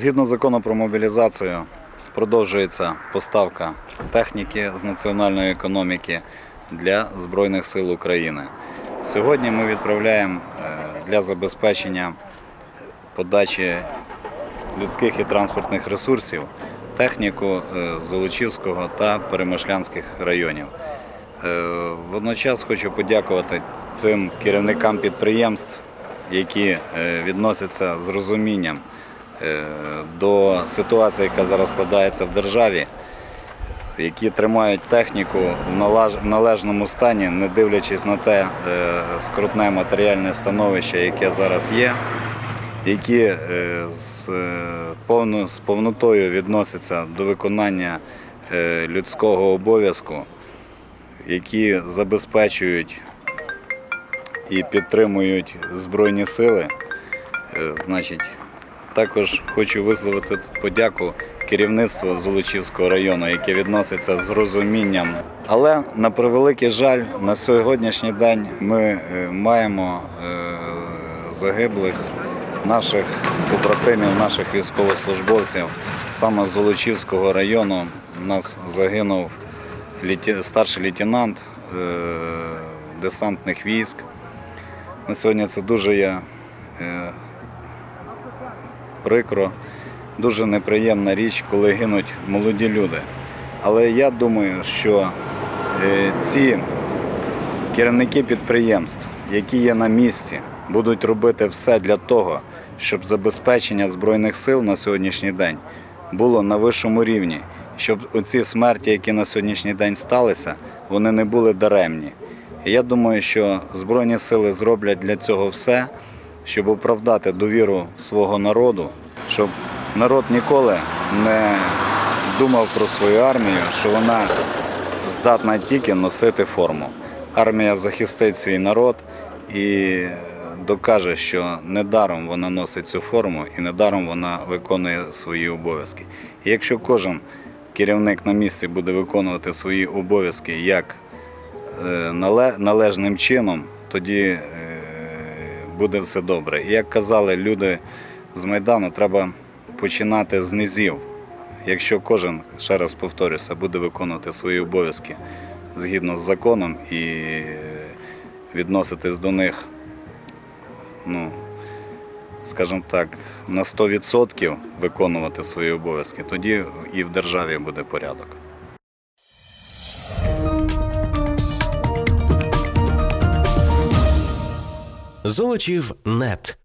Згідно закону про мобілізацію, продовжується поставка техніки з національної економіки для Збройних сил України. Сьогодні ми відправляємо е, для забезпечення подачі людських і транспортних ресурсів техніку е, з Золочівського та Перемишлянських районів. Е, Водночас хочу подякувати цим керівникам підприємств, які відносяться з розумінням до ситуації, яка зараз складається в державі, які тримають техніку в належному стані, не дивлячись на те е, скрутне матеріальне становище, яке зараз є, які е, з, е, повно- з повнотою відносяться до виконання е, людського обов'язку, які забезпечують і підтримують Збройні сили. Е, Значить, також хочу висловити подяку керівництву Золочівського району, яке відноситься з розумінням. Але на превеликий жаль, на сьогоднішній день ми е, маємо е, загиблих наших побратимів, наших військовослужбовців. Саме з Золочівського району у нас загинув старший лейтенант е, десантних військ. На сьогодні це дуже е, прикро, дуже неприємна річ, коли гинуть молоді люди. Але я думаю, що е, ці керівники підприємств, які є на місці, будуть робити все для того, щоб забезпечення Збройних сил на сьогоднішній день було на вищому рівні, щоб оці смерті, які на сьогоднішній день сталися, вони не були даремні. Я думаю, що Збройні сили зроблять для цього все, щоб оправдати довіру свого народу, щоб народ ніколи не думав про свою армію, що вона здатна тільки носити форму. Армія захистить свій народ і докаже, що недаром вона носить цю форму і недаром вона виконує свої обов'язки. І якщо кожен керівник на місці буде виконувати свої обов'язки як е, належним чином, тоді е, буде все добре. І як казали люди з Майдану, треба починати з низів. Якщо кожен, ще раз повторюся, буде виконувати свої обов'язки згідно з законом і відноситись до них, ну, скажімо так, на 100% виконувати свої обов'язки, тоді і в державі буде порядок. Золочів нет.